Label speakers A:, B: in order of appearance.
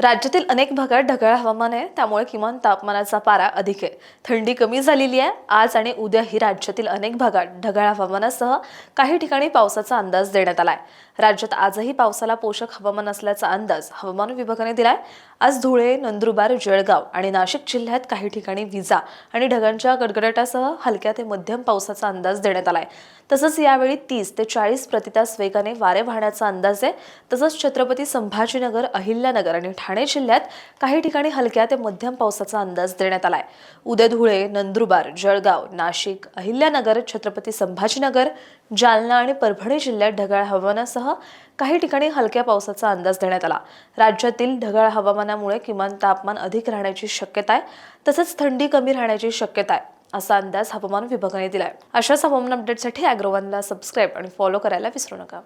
A: राज्यातील अनेक भागात ढगाळ हवामान आहे. त्यामुळे किमान तापमानाचा पारा अधिक आहे. थंडी कमी झालेली आहे. आज आणि उद्याही राज्यातील अनेक भागात ढगाळ हवामानासह काही ठिकाणी पावसाचा अंदाज देण्यात आलाय. राज्यात आजही पावसाला पोषक हवामान असल्याचा अंदाज हवामान विभागाने दिलाय. आज धुळे नंदुरबार जळगाव आणि नाशिक जिल्ह्यात काही ठिकाणी विजा आणि ढगांच्या गडगडाटासह हलक्या ते मध्यम पावसाचा अंदाज देण्यात आलाय. तसंच यावेळी तीस ते चाळीस प्रतितास वेगाने वारे वाहण्याचा अंदाज आहे. तसंच छत्रपती संभाजीनगर अहिल्यानगर आणि ठाणे जिल्ह्यात काही ठिकाणी हलक्या ते मध्यम पावसाचा अंदाज देण्यात आलाय. उद्या धुळे नंदुरबार जळगाव नाशिक अहिल्यानगर छत्रपती संभाजीनगर जालना आणि परभणी जिल्ह्यात ढगाळ हवामानासह काही ठिकाणी हलक्या पावसाचा अंदाज देण्यात आला. राज्यातील ढगाळ हवामानामुळे किमान तापमान अधिक राहण्याची शक्यता आहे तसंच थंडी कमी राहण्याची शक्यता आहे असा अंदाज हवामान विभागाने दिलाय. अशाच हवामान अपडेटसाठी अॅग्रोवनला सबस्क्राईब आणि फॉलो करायला विसरू नका.